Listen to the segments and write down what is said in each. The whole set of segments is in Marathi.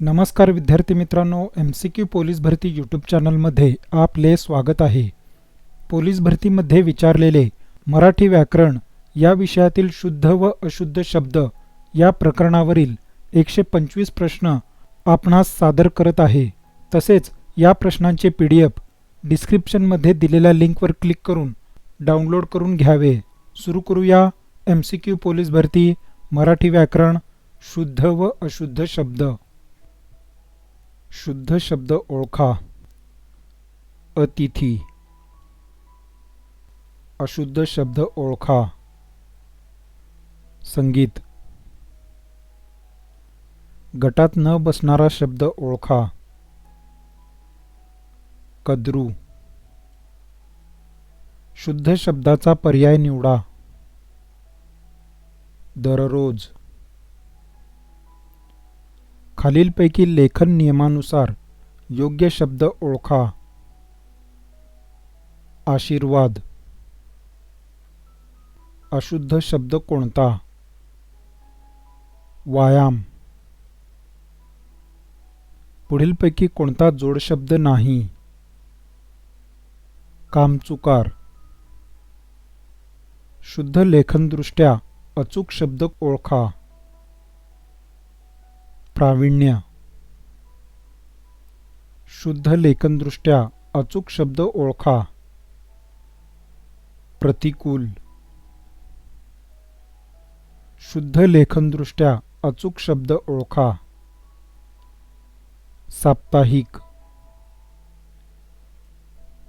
नमस्कार विद्यार्थी मित्रांनो एम सी क्यू पोलीस भरती यूट्यूब चॅनलमध्ये आपले स्वागत आहे. पोलीस भरतीमध्ये विचारलेले मराठी व्याकरण या विषयातील शुद्ध व अशुद्ध शब्द या प्रकरणावरील एकशे पंचवीस प्रश्न आपणास सादर करत आहे. तसेच या प्रश्नांचे पी डी एफ डिस्क्रिप्शनमध्ये दिलेल्या लिंकवर क्लिक करून डाउनलोड करून घ्यावे. सुरू करूया एम सी क्यू पोलीस भरती मराठी व्याकरण शुद्ध व अशुद्ध शब्द. शुद्ध शब्द ओळखा. अतिथी. अशुद्ध शब्द ओळखा. संगीत. गटात न बसणारा शब्द ओळखा. कद्रू. शुद्ध शब्दाचा पर्याय निवडा. दररोज. खालीलपैकी लेखन नियमानुसार योग्य शब्द ओळखा. आशीर्वाद. अशुद्ध शब्द कोणता? व्यायाम. पुढीलपैकी कोणता जोडशब्द नाही? कामचुकार. शुद्ध लेखनदृष्ट्या अचूक शब्द ओळखा. प्रावीण्य. शुद्ध लेखनदृष्ट्या अचूक शब्द ओळखा. प्रतिकूल. शुद्ध लेखनदृष्ट्या अचूक शब्द ओळखा. साप्ताहिक.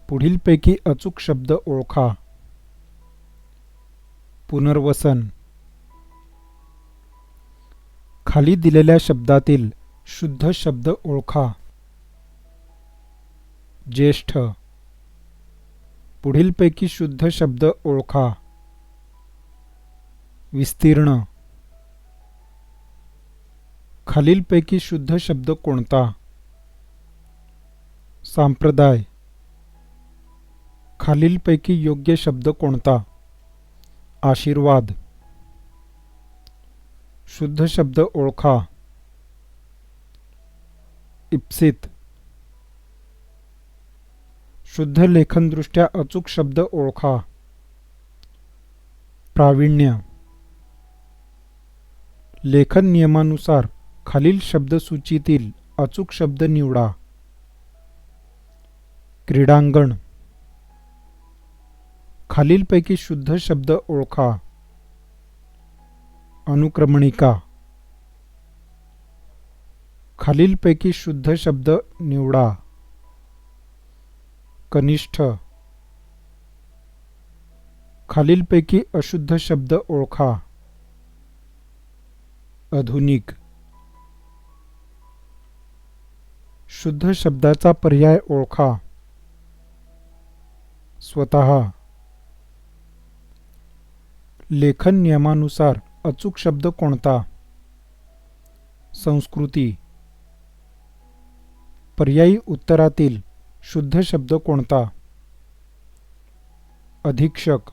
पुढीलपैकी अचूक शब्द ओळखा. पुनर्वसन. खाली दिलेल्या शब्दातील शुद्ध शब्द ओळखा. ज्येष्ठ. पुढीलपैकी शुद्ध शब्द ओळखा. विस्तीर्ण. खालीलपैकी शुद्ध शब्द कोणता? सांप्रदाय. खालीलपैकी योग्य शब्द कोणता? आशीर्वाद. शुद्ध शब्द ओळखा. इप्सित. शुद्ध लेखनदृष्ट्या अचूक शब्द ओळखा. प्रावीण्य. लेखन नियमानुसार खालील शब्दसूचीतील अचूक शब्द निवडा. क्रीडांगण. खालीलपैकी शुद्ध शब्द ओळखा. अनुक्रमणिका. खालीलपैकी शुद्ध शब्द निवडा. कनिष्ठ. खालीलपैकी अशुद्ध शब्द ओळखा. आधुनिक. शुद्ध शब्दाचा पर्याय ओळखा. स्वतः. लेखन नियमानुसार. अचूक शब्द कोणता? संस्कृती. पर्यायी उत्तरातील शुद्ध शब्द कोणता? अधीक्षक.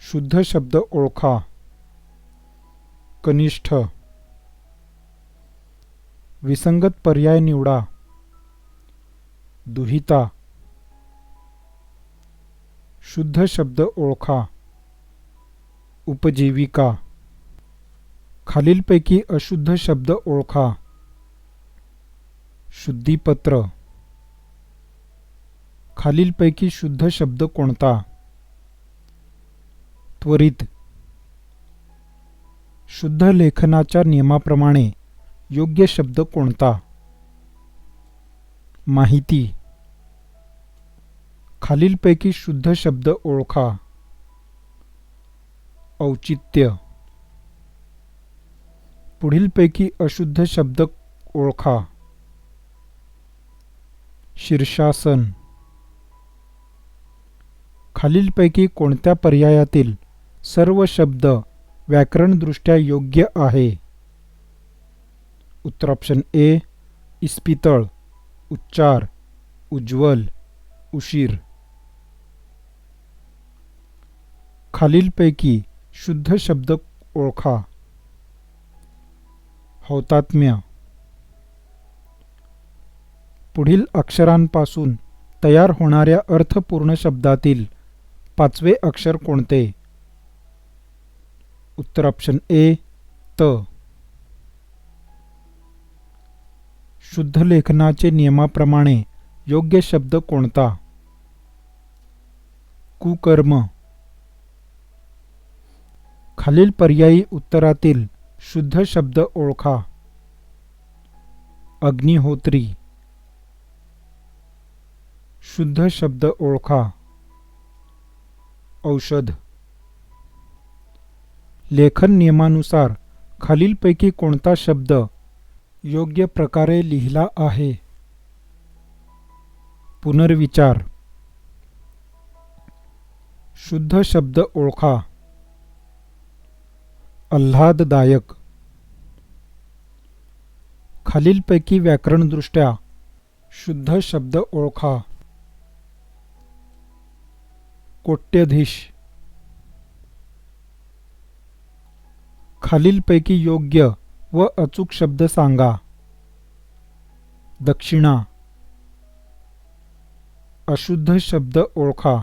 शुद्ध शब्द ओळखा. कनिष्ठ. विसंगत पर्याय निवडा. दुहिता. शुद्ध शब्द ओळखा. उपजीविका. खालीलपैकी अशुद्ध शब्द ओळखा. शुद्धीपत्र. खालीलपैकी शुद्ध शब्द कोणता? त्वरित. शुद्ध लेखनाच्या नियमाप्रमाणे योग्य शब्द कोणता? माहिती. खालीलपैकी शुद्ध शब्द ओळखा. औचित्य. पुढीलपैकी अशुद्ध शब्द ओळखा. शीर्षासन. खालीलपैकी कोणत्या पर्यायातील सर्व शब्द व्याकरणदृष्ट्या योग्य आहे? उत्तर ऑप्शन ए इस्पितळ. उच्चार उज्ज्वल उशीर. खालीलपैकी शुद्ध शब्द ओळखा. हौतात्म्य. पुढील अक्षरांपासून तयार होणाऱ्या अर्थपूर्ण शब्दातील पाचवे अक्षर कोणते? उत्तर ऑप्शन ए त. शुद्ध लेखनाचे नियमाप्रमाणे योग्य शब्द कोणता? कुकर्म. खालील पर्यायी उत्तरातील शुद्ध शब्द ओळखा. अग्निहोत्री. शुद्ध शब्द ओळखा. औषध. लेखन नियमानुसार खालीलपैकी कोणता शब्द योग्य प्रकारे लिहिला आहे? पुनर्विचार. शुद्ध शब्द ओळखा. आल्हाददायक. खालीलपैकी व्याकरणदृष्ट्या शुद्ध शब्द ओळखा. कोट्यधीश. खालीलपैकी योग्य व अचूक शब्द सांगा. दक्षिणा. अशुद्ध शब्द ओळखा.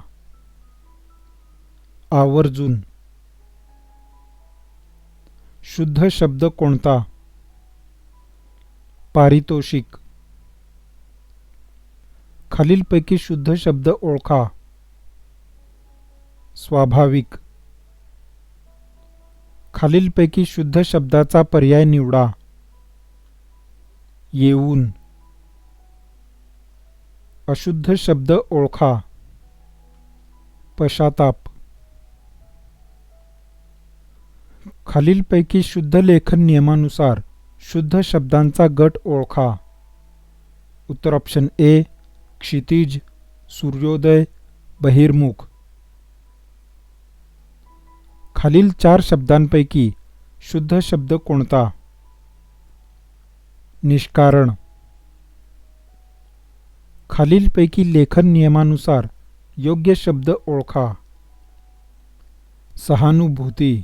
आवर्जून. शुद्ध शब्द कोणता? पारितोषिक. खालीलपैकी शुद्ध शब्द ओळखा. स्वाभाविक. खालीलपैकी शुद्ध शब्दाचा पर्याय निवडा. येऊन. अशुद्ध शब्द ओळखा. पश्चाताप. खालीलपैकी शुद्ध लेखन नियमानुसार शुद्ध शब्दांचा गट ओळखा. उत्तर ऑप्शन ए क्षितिज सूर्योदय बहिर्मुख. खालील चार शब्दांपैकी शुद्ध शब्द कोणता? निष्कारण. खालीलपैकी लेखन नियमानुसार योग्य शब्द ओळखा. सहानुभूती.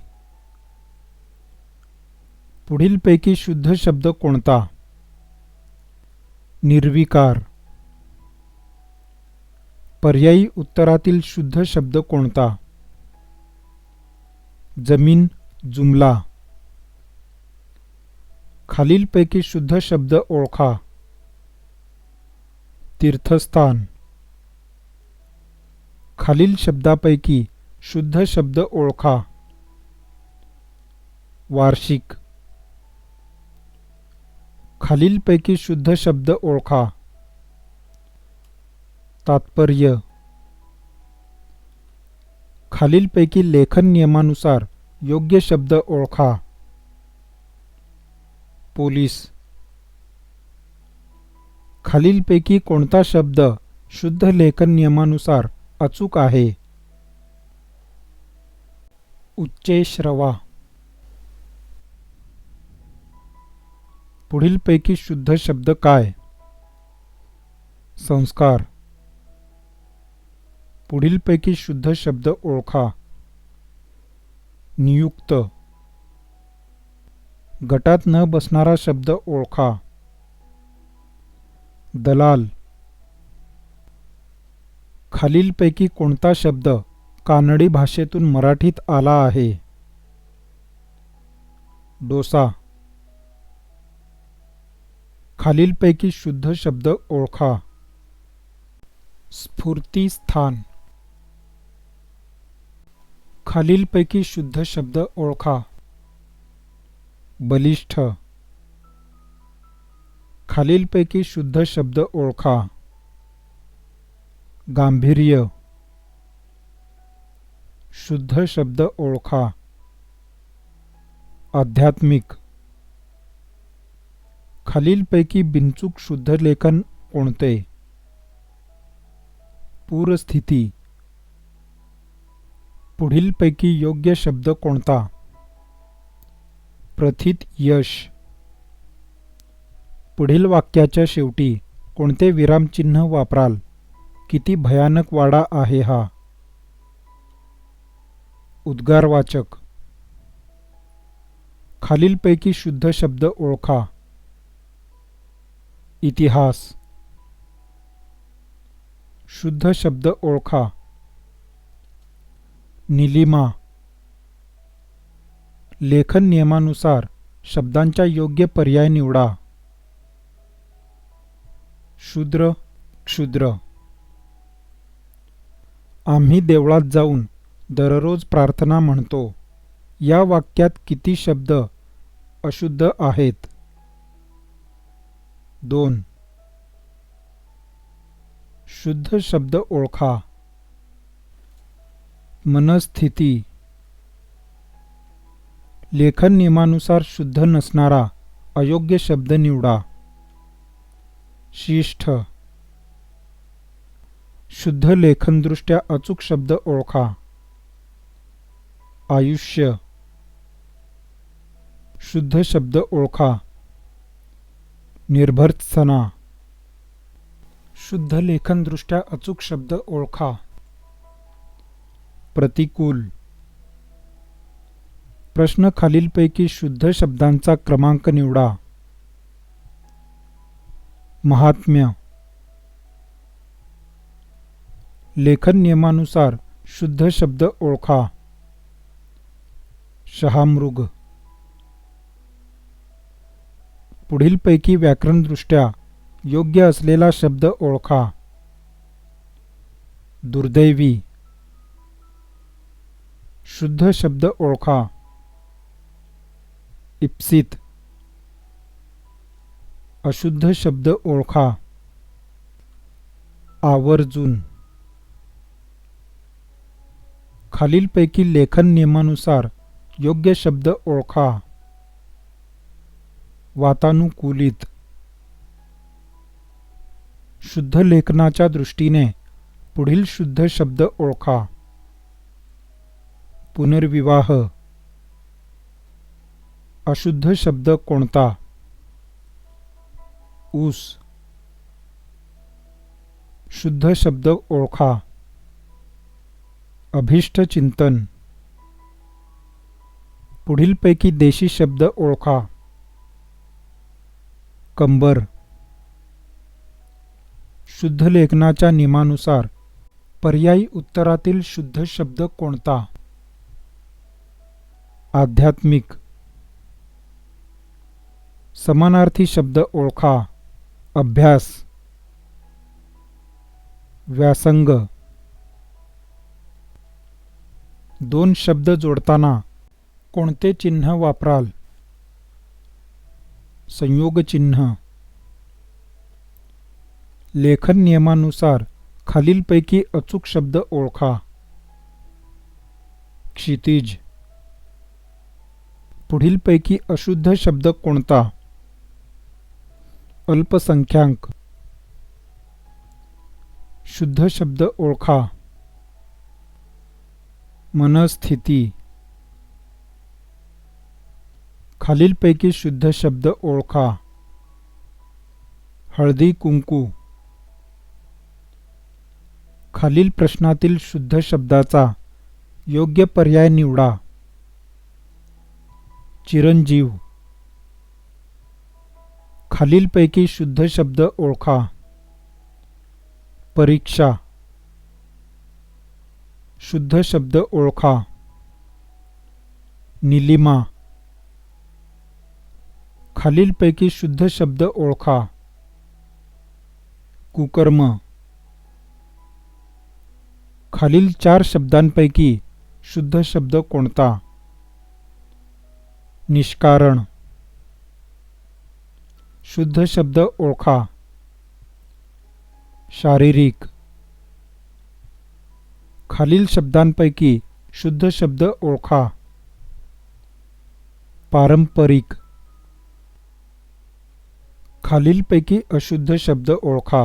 पुढीलपैकी शुद्ध शब्द कोणता? निर्विकार. पर्यायी उत्तरातील शुद्ध शब्द कोणता? जमीन जुमला. खालीलपैकी शुद्ध शब्द ओळखा. तीर्थस्थान. खालील शब्दापैकी शुद्ध शब्द ओळखा. वार्षिक. खालीलपैकी शुद्ध शब्द ओळखा. तात्पर्य. खालीलपैकी लेखन नियमानुसार योग्य शब्द ओळखा. पोलीस. खालीलपैकी कोणता शब्द शुद्ध लेखन नियमानुसार अचूक आहे? उच्चेश्रवा पुढीलपैकी शुद्ध शब्द काय? संस्कार. पुढीलपैकी शुद्ध शब्द ओळखा. नियुक्त. गटात न बसणारा शब्द ओळखा. दलाल. खालीलपैकी कोणता शब्द कानडी भाषेतून मराठीत आला आहे? डोसा. खालीलपैकी शुद्ध शब्द ओळखा. स्फूर्तीस्थान खालीलपैकी शुद्ध शब्द ओळखा. बलिष्ठ. खालीलपैकी शुद्ध शब्द ओळखा. गांभीर्य. शुद्ध शब्द ओळखा. आध्यात्मिक. खालीलपैकी बिनचूक शुद्ध लेखन कोणते? पूरस्थिती. पुढीलपैकी योग्य शब्द कोणता? प्रथित यश. पुढील वाक्याच्या शेवटी कोणते विरामचिन्ह वापराल? किती भयानक वाडा आहे हा. उद्गारवाचक. खालीलपैकी शुद्ध शब्द ओळखा. इतिहास. शुद्ध शब्द ओळखा. निलिमा. लेखन नियमानुसार शब्दांच्या योग्य पर्याय निवडा. शूद्र क्षुद्र. आम्ही देवळात जाऊन दररोज प्रार्थना म्हणतो. या वाक्यात किती शब्द अशुद्ध आहेत? दोन. शुद्ध शब्द ओळखा. मनस्थिती. लेखन नियमानुसार शुद्ध नसणारा अयोग्य शब्द निवडा. शिष्ठ. शुद्ध लेखनदृष्ट्या अचूक शब्द ओळखा. आयुष्य. शुद्ध शब्द ओळखा. निर्भर्त्सना शुद्ध लेखनदृष्ट्या अचूक शब्द ओळखा. प्रतिकूल. प्रश्न खालीलपैकी शुद्ध शब्दांचा क्रमांक निवडा. महात्म्य. लेखन नियमानुसार शुद्ध शब्द ओळखा. शहामृग. पुढीलपैकी व्याकरणदृष्ट्या योग्य असलेला शब्द ओळखा. दुर्दैवी. शुद्ध शब्द ओळखा. इप्सित. अशुद्ध शब्द ओळखा. आवर्जून. खालीलपैकी लेखन नियमानुसार योग्य शब्द ओळखा. वातानुकूलित. शुद्ध लेखनाच्या दृष्टीने पुढील शुद्ध शब्द ओळखा. पुनर्विवाह. अशुद्ध शब्द कोणता? ऊस. शुद्ध शब्द ओळखा. अभिष्ट चिंतन. पुढीलपैकी देशी शब्द ओळखा. कंबर. शुद्ध लेखनाच्या नियमानुसार पर्यायी उत्तरातील शुद्ध शब्द कोणता? आध्यात्मिक. समानार्थी शब्द ओळखा. अभ्यास. व्यासंग. दोन शब्द जोडताना कोणते चिन्ह वापराल? संयोग चिन्ह लेखन नियमानुसार खालीलपैकी अचूक शब्द ओळखा। क्षितिज। पुढीलपैकी अशुद्ध शब्द कोणता? अल्पसंख्याक। शुद्ध शब्द ओळखा। मनस्थिती। खालीलपैकी शुद्ध शब्द ओळखा. हळदी कुंकू. खालील प्रश्नातील शुद्ध शब्दाचा योग्य पर्याय निवडा. चिरंजीव. खालीलपैकी शुद्ध शब्द ओळखा. परीक्षा. शुद्ध शब्द ओळखा. निलिमा. खालीलपैकी शुद्ध शब्द ओळखा. कुकर्म. खालील चार शब्दांपैकी शुद्ध शब्द कोणता? निष्कारण. शुद्ध शब्द ओळखा. शारीरिक. खालील शब्दांपैकी शुद्ध शब्द ओळखा. पारंपरिक. खालीलपैकी अशुद्ध शब्द ओळखा.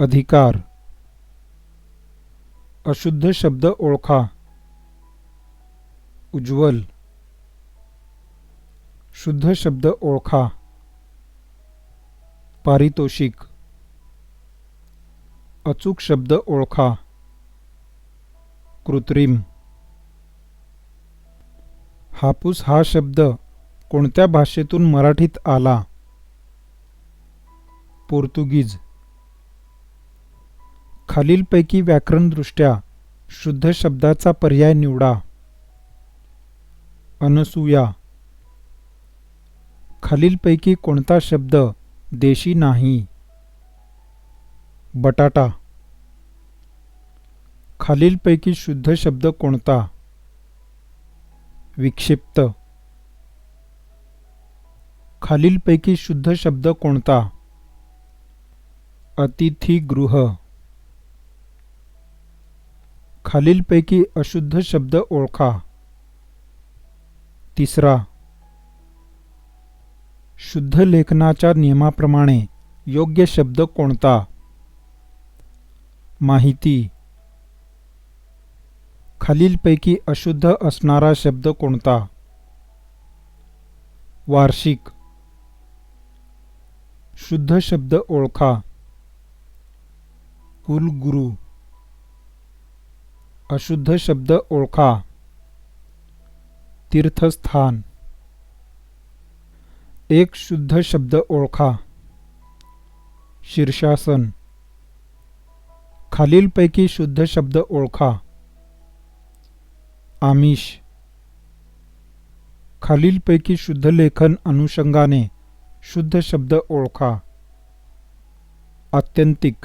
अधिकार. अशुद्ध शब्द ओळखा. उज्ज्वल. शुद्ध शब्द ओळखा. पारितोषिक. अचूक शब्द ओळखा. कृत्रिम. हापूस हा शब्द कोणत्या भाषेतून मराठीत आला? पोर्तुगीज. खालीलपैकी व्याकरणदृष्ट्या शुद्ध शब्दाचा पर्याय निवडा. अनसूया. खालीलपैकी कोणता शब्द देशी नाही? बटाटा. खालीलपैकी शुद्ध शब्द कोणता? विक्षिप्त. खालीलपैकी शुद्ध शब्द कोणता? अतिथीगृह. खालीलपैकी अशुद्ध शब्द ओळखा. तिसरा. शुद्ध लेखनाच्या नियमाप्रमाणे योग्य शब्द कोणता? माहिती. खालीलपैकी अशुद्ध असणारा शब्द कोणता? वार्षिक. शुद्ध शब्द ओळखा. कुलगुरू. अशुद्ध शब्द ओळखा. तीर्थस्थान. एक शुद्ध शब्द ओळखा. शीर्षासन. खालीलपैकी शुद्ध शब्द ओळखा. आमिष. खालीलपैकी शुद्ध लेखन अनुषंगाने. शुद्ध शब्द ओळखा. आत्यंतिक.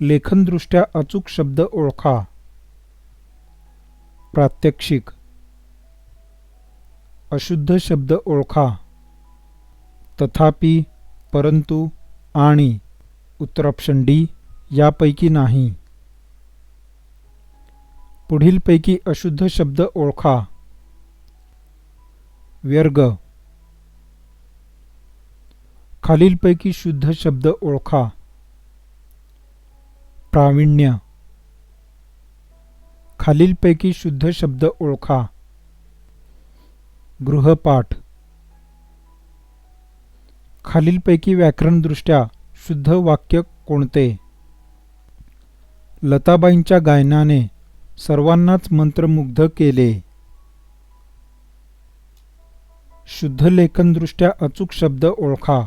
लेखनदृष्ट्या अचूक शब्द ओळखा. प्रात्यक्षिक. अशुद्ध शब्द ओळखा. तथापि परंतु आणि. उत्तर ऑप्शन डी यापैकी नाही. पुढीलपैकी अशुद्ध शब्द ओळखा. व्यर्ग. खालीलपैकी शुद्ध शब्द ओळखा. प्रावीण्य. खालीलपैकी शुद्ध शब्द ओळखा. गृहपाठ. खालीलपैकी व्याकरणदृष्ट्या शुद्ध वाक्य कोणते? लताबाईंच्या गायनाने सर्वांनाच मंत्रमुग्ध केले. शुद्ध लेखनदृष्ट्या अचूक शब्द ओळखा.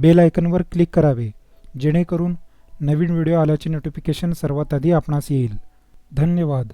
बेल आयकनवर क्लिक करावे जेणेकरून नवीन व्हिडिओ आल्याचे नोटिफिकेशन सर्वात आधी आपणास येईल. धन्यवाद.